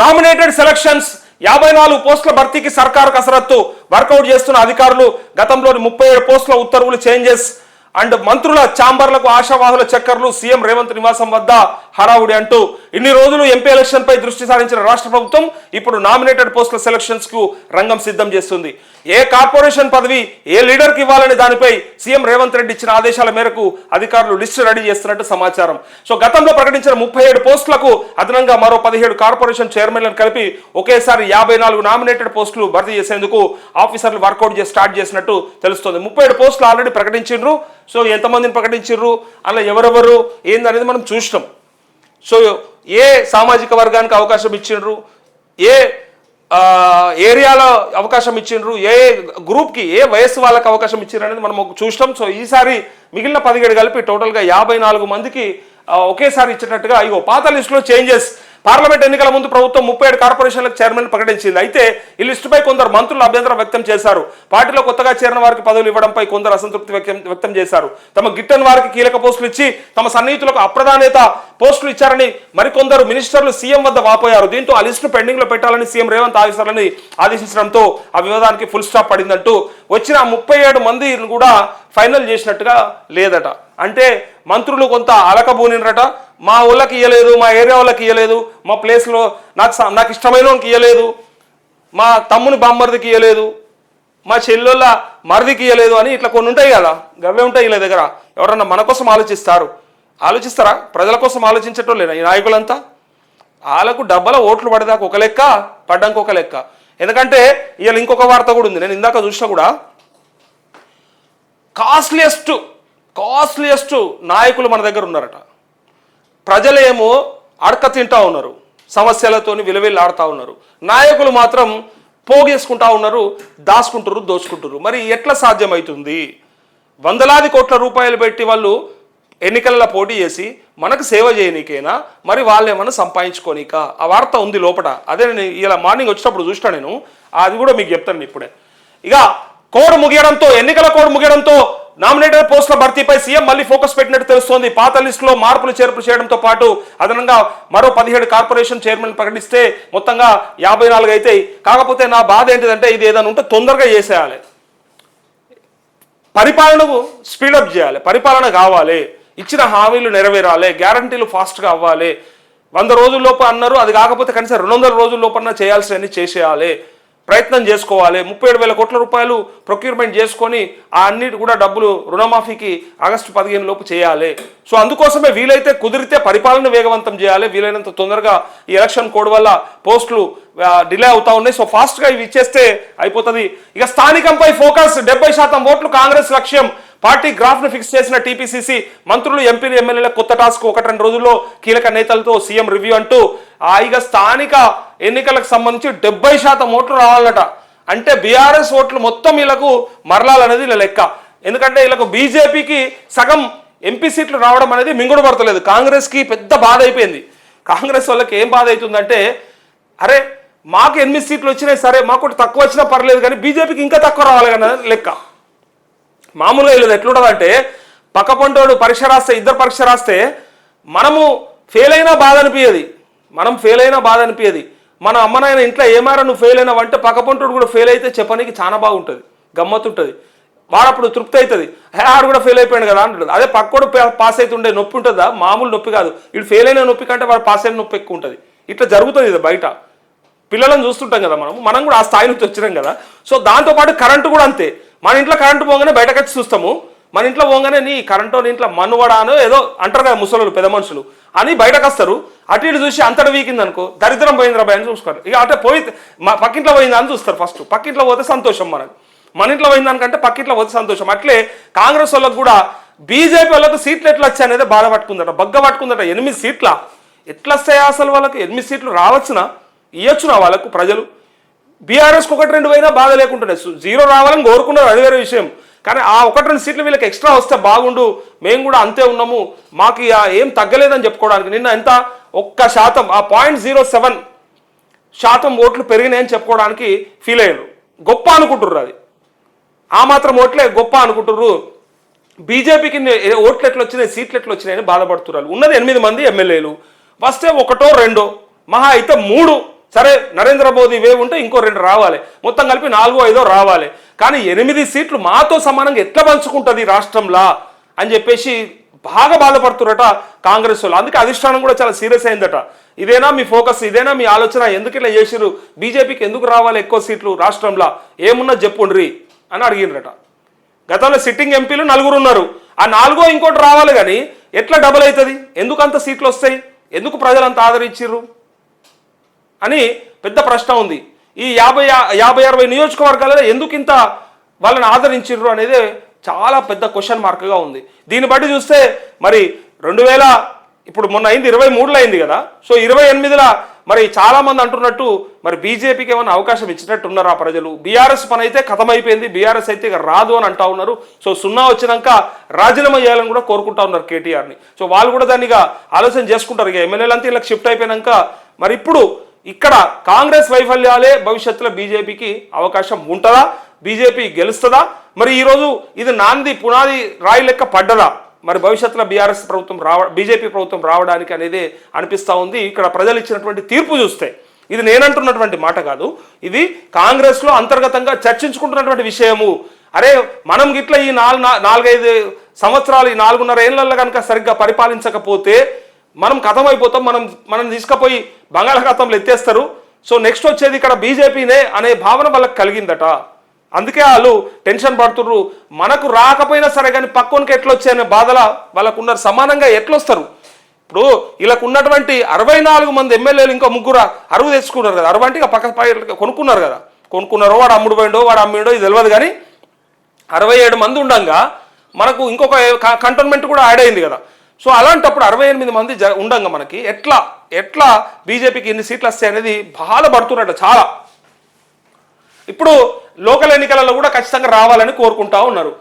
Nominated selections యాభై నాలుగు పోస్టుల భర్తీకి సర్కారు కసరత్తు. వర్కౌట్ చేస్తున్న అధికారులు గతంలోని ముప్పై ఏడు పోస్టుల ఉత్తర్వులు చేంజెస్. అండ్ మంత్రుల ఛాంబర్లకు ఆశావాహుల చక్కర్లు సీఎం రేవంత్ నివాసం వద్ద హడావుడి అంటూ ఇన్ని రోజులు ఎంపీ ఎలక్షన్ పై దృష్టి సారించిన రాష్ట్ర ప్రభుత్వం ఇప్పుడు నామినేటెడ్ పోస్టుల సెలక్షన్స్కు రంగం సిద్ధం చేస్తుంది. ఏ కార్పొరేషన్ పదవి ఏ లీడర్కి ఇవ్వాలనే దానిపై సీఎం రేవంత్ రెడ్డి ఇచ్చిన ఆదేశాల మేరకు అధికారులు లిస్టు రెడీ చేస్తున్నట్టు సమాచారం. సో గతంలో ప్రకటించిన ముప్పై ఏడు పోస్టులకు అదనంగా మరో పదిహేడు కార్పొరేషన్ చైర్మన్లను కలిపి ఒకేసారి యాభై నాలుగు నామినేటెడ్ పోస్టులు భర్తీ చేసేందుకు ఆఫీసర్లు వర్కౌట్ చేసి స్టార్ట్ చేసినట్టు తెలుస్తుంది. ముప్పై ఏడు పోస్టులు ఆల్రెడీ ప్రకటించిండ్రు. సో ఎంతమందిని ప్రకటించిండ్రు? అలా ఎవరెవరు? ఏందనేది మనం చూసినాం. సో ఏ సామాజిక వర్గానికి అవకాశం ఇచ్చిండ్రు? ఏ ఏరియాలో అవకాశం ఇచ్చిండ్రు? ఏ గ్రూప్కి ఏ వయస్సు వాళ్ళకి అవకాశం ఇచ్చిండ్రు అనేది మనం చూసినాం. సో ఈసారి మిగిలిన పదిహేడు కలిపి టోటల్గా యాభై నాలుగు మందికి ఒకేసారి ఇచ్చినట్టుగా ఇగో పాత లిస్టులో చేంజెస్ పార్లమెంట్ ఎన్నికల ముందు ప్రభుత్వం ముప్పై ఏడు కార్పొరేషన్లకు చైర్మన్ ప్రకటించింది. అయితే ఈ లిస్టుపై కొందరు మంత్రులు అభ్యంతరం వ్యక్తం చేశారు. పార్టీలో కొత్తగా చేరిన వారికి పదవులు ఇవ్వడంపై కొందరు అసంతృప్తి వ్యక్తం వ్యక్తం చేశారు. తమ గిట్టని వారికి కీలక పోస్టులు ఇచ్చి తమ సన్నిహితులకు అప్రధానేత పోస్టులు ఇచ్చారని మరికొందరు మినిస్టర్లు సీఎం వద్ద వాపోయారు. దీంతో ఆ లిస్టును పెండింగ్లో పెట్టాలని సీఎం రేవంత్ ఆఫీసర్లని ఆదేశించడంతో ఆ వివాదానికి ఫుల్ స్టాప్ పడిందంటూ వచ్చిన ముప్పై ఏడు మందిని కూడా ఫైనల్ చేసినట్టుగా లేదట. అంటే మంత్రులు కొంత అలకబూనినరట. మా ఊళ్ళకి ఇయ్యలేదు మా ఏరియా వాళ్ళకి ఇయ్యలేదు మా ప్లేస్లో నాకు స- నాకు ఇష్టమైన వాళ్ళకి ఇయ్యలేదు మా తమ్ముని బామ్మర్దికి ఇయ్యలేదు మా చెల్లెళ్ళ మరిదికి ఇయ్యలేదు అని ఇట్లా కొన్ని ఉంటాయి కదా గవ్వే ఉంటాయి వీళ్ళ దగ్గర. ఎవరన్నా మన కోసం ఆలోచిస్తారు. ఆలోచిస్తారా? ప్రజల కోసం ఆలోచించటం ఈ నాయకులంతా? వాళ్ళకు డబ్బల ఓట్లు పడేదాకా ఒక లెక్క పడ్డానికి ఒక లెక్క. ఎందుకంటే ఇవాళ ఇంకొక వార్త కూడా ఉంది. నేను ఇందాక చూసినా కూడా కాస్ట్లీయెస్ట్ కాస్ట్లీయెస్ట్ నాయకులు మన దగ్గర ఉన్నారట. ప్రజలేమో అడక తింటా ఉన్నారు. సమస్యలతోని విలువెల్లాడుతూ ఉన్నారు. నాయకులు మాత్రం పోగేసుకుంటా ఉన్నారు దాచుకుంటారు దోచుకుంటారు మరి ఎట్లా సాధ్యమవుతుంది వందలాది కోట్ల రూపాయలు పెట్టి వాళ్ళు ఎన్నికలలో పోటీ చేసి మనకు సేవ చేయనికైనా? మరి వాళ్ళు ఏమన్నా సంపాదించుకోనీక? ఆ వార్త ఉంది లోపల అదే నేను ఇలా మార్నింగ్ వచ్చేటప్పుడు చూసినా నేను. అది కూడా మీకు చెప్తాను ఇప్పుడే. ఇక కోడ్ ముగియడంతో ఎన్నికల కోడ్ ముగియడంతో నామినేటెడ్ పోస్టుల భర్తీపై సీఎం మళ్ళీ ఫోకస్ పెట్టినట్టు తెలుస్తోంది. పాత లిస్టులో మార్పులు చేర్పులు చేయడంతో పాటు అదనంగా మరో పదిహేడు కార్పొరేషన్ చైర్మన్ ప్రకటిస్తే మొత్తంగా యాభై నాలుగు అయితే. కాకపోతే నా బాధ ఏంటిదంటే ఇది ఏదైనా ఉంటే తొందరగా చేసేయాలి. పరిపాలనకు స్పీడప్ చేయాలి. పరిపాలన కావాలి. ఇచ్చిన హామీలు నెరవేరాలి. గ్యారంటీలు ఫాస్ట్గా అవ్వాలి. వంద రోజుల్లోపు అన్నారు. అది కాకపోతే కనీసం రెండు వందల రోజుల్లోపన్నా చేయాల్సినవన్నీ చేసేయాలి. ప్రయత్నం చేసుకోవాలి. ముప్పై ఏడు వేల కోట్ల రూపాయలు ప్రొక్యూర్మెంట్ చేసుకొని ఆ అన్నిటి కూడా డబ్బులు రుణమాఫీకి ఆగస్టు పదిహేను లోపు చేయాలి. సో అందుకోసమే వీలైతే కుదిరితే పరిపాలన వేగవంతం చేయాలి. వీలైనంత తొందరగా ఈ ఎలక్షన్ కోడ్ వల్ల పోస్టులు డిలే అవుతా ఉన్నాయి. సో ఫాస్ట్గా ఇవి ఇచ్చేస్తే అయిపోతుంది. ఇక స్థానికంపై ఫోకస్ డెబ్బై శాతం ఓట్లు కాంగ్రెస్ లక్ష్యం. పార్టీ గ్రాఫ్ను ఫిక్స్ చేసిన టీపీసీసీ మంత్రులు ఎంపీలు ఎమ్మెల్యేల కొత్త టాస్క్ ఒకటి రెండు రోజుల్లో కీలక నేతలతో సీఎం రివ్యూ అంటూ ఆ ఇక స్థానిక ఎన్నికలకు సంబంధించి డెబ్బై శాతం ఓట్లు రావాలట. అంటే బీఆర్ఎస్ ఓట్లు మొత్తం వీళ్ళకు మరలాలనేది వీళ్ళ లెక్క. ఎందుకంటే వీళ్ళకు బీజేపీకి సగం ఎంపీ సీట్లు రావడం అనేది మింగుడు పడతలేదు. కాంగ్రెస్కి పెద్ద బాధ అయిపోయింది. కాంగ్రెస్ వాళ్ళకి ఏం బాధ అవుతుందంటే అరే మాకు ఎనిమిది సీట్లు వచ్చినాయి సరే మాకు తక్కువ వచ్చినా పర్లేదు కానీ బీజేపీకి ఇంకా తక్కువ రావాలి కదా లెక్క. మామూలుగా వీళ్ళది ఎట్లుంటుందంటే పక్క పంటోడు పరీక్ష రాస్తే ఇద్దరు పరీక్ష రాస్తే మనము ఫెయిల్ అయినా బాధ అనిపించేది మనం ఫెయిల్ అయినా బాధ అనిపించేది మన అమ్మనాయన ఇంట్లో ఏమారా నువ్వు ఫెయిల్ అయినావంటే పక్క పంటోడు కూడా ఫెయిల్ అయితే చెప్పడానికి చాలా బాగుంటుంది. గమ్మత్తుంటుంది. వాడు అప్పుడు తృప్తి అవుతుంది హే ఆడు కూడా ఫెయిల్ అయిపోయాడు కదా అంటుంది అదే పక్కోడు పాస్ అవుతుండే నొప్పి ఉంటుందా? మామూలు నొప్పి కాదు. ఇటు ఫెయిల్ అయిన నొప్పి కంటే వాడు పాస్ అయిన నొప్పి ఎక్కువ ఉంటుంది. ఇట్లా జరుగుతుంది ఇది బయట. పిల్లలను చూస్తుంటాం కదా మనం మనం కూడా ఆ స్థాయి నుంచి వచ్చినాం కదా. సో దాంతోపాటు కరెంటు కూడా అంతే. మన ఇంట్లో కరెంటు పోగానే బయటకు వచ్చి చూస్తాము. మన ఇంట్లో పోగానే నీ కరెంటు నీ ఇంట్లో మనువడానో ఏదో అంటారు కదా ముసలు పెద్ద మనుషులు. అని బయటకు వస్తారు అటు ఇటు చూసి అంతట వీకింది అనుకో దరిద్రం పోయిందిరా భయం చూసుకోరు ఇక అంటే పోయి మా పక్కింట్లో పోయిందా అని చూస్తారు ఫస్ట్ పక్కింట్లో పోతే సంతోషం మనకు. మన ఇంట్లో పోయింది దానికంటే పక్కింట్లో పోతే సంతోషం. అట్లే కాంగ్రెస్ వాళ్ళకు కూడా బీజేపీ వాళ్ళకు సీట్లు ఎట్లా వచ్చాయి అనేది బాధ పట్టుకుందట బగ్గ పట్టుకుందట. ఎనిమిది సీట్ల. ఎట్లా వస్తాయా అసలు వాళ్ళకి? ఎనిమిది సీట్లు రావచ్చునా? ఇవ్వచ్చునా వాళ్ళకు ప్రజలు? బీఆర్ఎస్కి ఒకటి రెండు పోయినా బాధ లేకుంటుండే జీరో రావాలని కోరుకున్నారు అది వేరే విషయం. కానీ ఆ ఒకటి రెండు సీట్లు వీళ్ళకి ఎక్స్ట్రా వస్తే బాగుండు. మేము కూడా అంతే ఉన్నాము. మాకు ఏం తగ్గలేదని చెప్పుకోవడానికి నిన్న ఎంత? ఒక్క శాతం ఆ పాయింట్ జీరో సెవెన్ శాతం ఓట్లు పెరిగినాయని చెప్పుకోవడానికి ఫీల్ అయ్యారు. గొప్ప అనుకుంటుర్రు అది. ఆ మాత్రం ఓట్లే గొప్ప అనుకుంటుర్రు. బీజేపీకి ఓట్లు ఎట్లా వచ్చినాయి సీట్లు ఎట్లా వచ్చినాయని బాధపడుతున్నారు. ఉన్నది ఎనిమిది మంది ఎమ్మెల్యేలు. వస్తే ఒకటో రెండో మహా అయితే మూడు. సరే నరేంద్ర మోదీ వేవ్ ఉంటే ఇంకో రెండు రావాలి. మొత్తం కలిపి నాలుగో ఐదో రావాలి. కానీ ఎనిమిది సీట్లు మాతో సమానంగా ఎట్లా పంచుకుంటుంది రాష్ట్రంలా అని చెప్పేసి బాగా బాధపడుతున్నట కాంగ్రెస్ వాళ్ళు. అందుకే అధిష్టానం కూడా చాలా సీరియస్ అయిందట. ఇదేనా మీ ఫోకస్? ఇదేనా మీ ఆలోచన? ఎందుకు ఇట్లా చేసిరు బీజేపీకి ఎందుకు రావాలి ఎక్కువ సీట్లు రాష్ట్రంలో? ఏమున్నా చెప్పుండ్రి అని అడిగినరట గతంలో సిట్టింగ్ ఎంపీలు నలుగురు ఉన్నారు. ఆ నాలుగో ఇంకోటి రావాలి కానీ ఎట్లా డబుల్ అవుతుంది? ఎందుకు అంత సీట్లు వస్తాయి? ఎందుకు ప్రజలంతా ఆదరించారు అని పెద్ద ప్రశ్న ఉంది. ఈ యాభై యాభై అరవై నియోజకవర్గాలలో ఎందుకు ఇంత వాళ్ళని ఆదరించారు అనేది చాలా పెద్ద క్వశ్చన్ మార్క్గా ఉంది. దీన్ని బట్టి చూస్తే మరి రెండు వేల ఇప్పుడు మొన్న అయింది ఇరవై మూడులో అయింది కదా. సో ఇరవై ఎనిమిదిలో మరి చాలామంది అంటున్నట్టు మరి బీజేపీకి ఏమైనా అవకాశం ఇచ్చినట్టు ఉన్నారు ఆ ప్రజలు? బీఆర్ఎస్ పని అయితే అయిపోయింది బీఆర్ఎస్ అయితే ఇక రాదు అని అంటా ఉన్నారు. సో సున్నా వచ్చినాక రాజీనామా చేయాలని కూడా కోరుకుంటా ఉన్నారు కేటీఆర్ని. సో వాళ్ళు కూడా దాన్ని ఇక ఆలోచన చేసుకుంటారు. ఇక ఎమ్మెల్యేలంతా ఇలా షిఫ్ట్ అయిపోయినాక మరి ఇప్పుడు ఇక్కడ కాంగ్రెస్ వైఫల్యాలే భవిష్యత్తులో బీజేపీకి అవకాశం ఉంటుందా? బీజేపీ గెలుస్తుందా? మరి ఈరోజు ఇది నాంది పునాది రాయి లెక్క పడ్డదా? మరి భవిష్యత్తులో బీఆర్ఎస్ ప్రభుత్వం రావ బీజేపీ ప్రభుత్వం రావడానికి అనేది అనిపిస్తూ ఉంది. ఇక్కడ ప్రజలు ఇచ్చినటువంటి తీర్పు చూస్తే ఇది నేనంటున్నటువంటి మాట కాదు. ఇది కాంగ్రెస్లో అంతర్గతంగా చర్చించుకుంటున్నటువంటి విషయము. అరే మనం గిట్ల ఈ నాలుగు నాలుగైదు సంవత్సరాలు ఈ నాలుగున్నర ఏళ్ళల్లో కనుక సరిగ్గా పరిపాలించకపోతే మనం కథం అయిపోతాం మనం మనం తీసుకుపోయి బంగాళాఖాతంలో ఎత్తేస్తారు. సో నెక్స్ట్ వచ్చేది ఇక్కడ బీజేపీనే అనే భావన వాళ్ళకి కలిగిందట. అందుకే వాళ్ళు టెన్షన్ పడుతుర్రు. మనకు రాకపోయినా సరే కానీ పక్కోనికి ఎట్లా అనే బాధల వాళ్ళకు ఉన్నారు సమానంగా ఎట్లొస్తారు? ఇప్పుడు వీళ్ళకు ఉన్నటువంటి అరవై నాలుగు మంది ఎమ్మెల్యేలు ఇంకా ముగ్గురు అరువు తెచ్చుకున్నారు కదా. అరవై అంటే ఇక పక్క కొనుక్కున్నారు కదా. కొనుక్కున్నారో వాడు అమ్ముడు పోయిండో వాడు అమ్మిండో ఇది తెలియదు కానీ అరవై ఏడు మంది ఉండంగా మనకు ఇంకొక కంటోన్మెంట్ కూడా యాడ్ అయింది కదా. సో అలాంటప్పుడు అరవై ఎనిమిది మంది జ ఉండంగా మనకి. ఎట్లా ఎట్లా బీజేపీకి ఎన్ని సీట్లు వస్తాయి అనేది బాధపడుతున్నట్టు చాలా. ఇప్పుడు లోకల్ ఎన్నికలలో కూడా ఖచ్చితంగా రావాలని కోరుకుంటా ఉన్నారు.